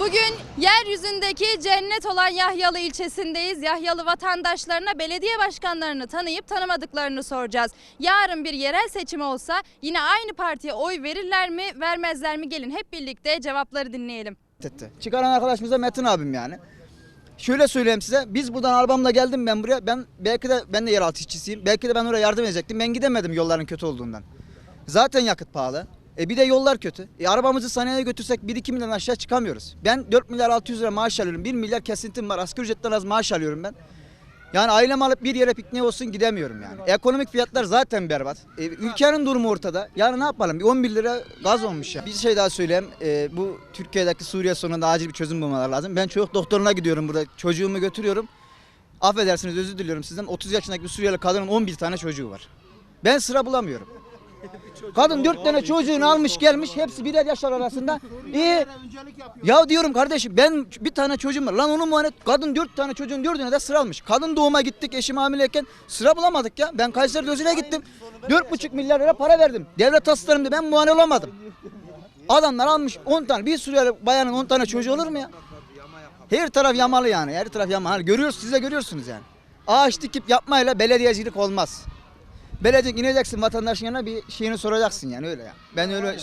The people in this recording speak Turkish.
Bugün yeryüzündeki cennet olan Yahyalı ilçesindeyiz. Yahyalı vatandaşlarına belediye başkanlarını tanıyıp tanımadıklarını soracağız. Yarın bir yerel seçim olsa yine aynı partiye oy verirler mi, vermezler mi? Gelin hep birlikte cevapları dinleyelim. etti. Çıkaran arkadaşımız da Metin abim yani. Şöyle söyleyeyim size. Biz buradan arabamla geldim ben buraya. Ben belki de ben de yeraltı işçisiyim. Belki de ben oraya yardım edecektim. Ben gidemedim yolların kötü olduğundan. Zaten yakıt pahalı. E bir de yollar kötü. E arabamızı sanayiye götürsek 1-2 milyon aşağı çıkamıyoruz. Ben 4 milyar 600 lira maaş alıyorum. 1 milyar kesintim var. Asgari ücretten az maaş alıyorum ben. Yani ailem alıp bir yere pikniğe olsun gidemiyorum yani. Ekonomik fiyatlar zaten berbat. E, ülkenin durumu ortada. Yani ne yapalım? Bir 11 lira gaz olmuş ya. Bir şey daha söyleyeyim. E, bu Türkiye'deki Suriye sorununda acil bir çözüm bulmaları lazım. Ben çocuk doktoruna gidiyorum burada. Çocuğumu götürüyorum. Affedersiniz özür diliyorum sizden. 30 yaşındaki bir Suriyeli kadının 11 tane çocuğu var. Ben sıra bulamıyorum. Kadın 4 tane çocuğunu almış gelmiş. Hepsi birer yaşlar arasında. İyi. Ya diyorum kardeşim ben bir tane çocuğum var. Lan onu muayene Kadın dört tane çocuğun dördüne de sıra almış. Kadın doğuma gittik eşim hamileyken sıra bulamadık ya. Ben Kayseri Özü'ne gittim. Dört buçuk milyar lira para verdim. Devlet hastalarımda ben muayene olamadım. Adamlar almış 10 tane. Bir Suriyeli bayanın 10 tane çocuğu olur mu ya? Her taraf yamalı yani. Her taraf yamalı. Hani Görüyorsunuz siz de görüyorsunuz yani. Ağaç dikip yapmayla belediyecilik olmaz. Belediye ineceksin vatandaşın yanına bir şeyini soracaksın yani öyle ya. Ben öyle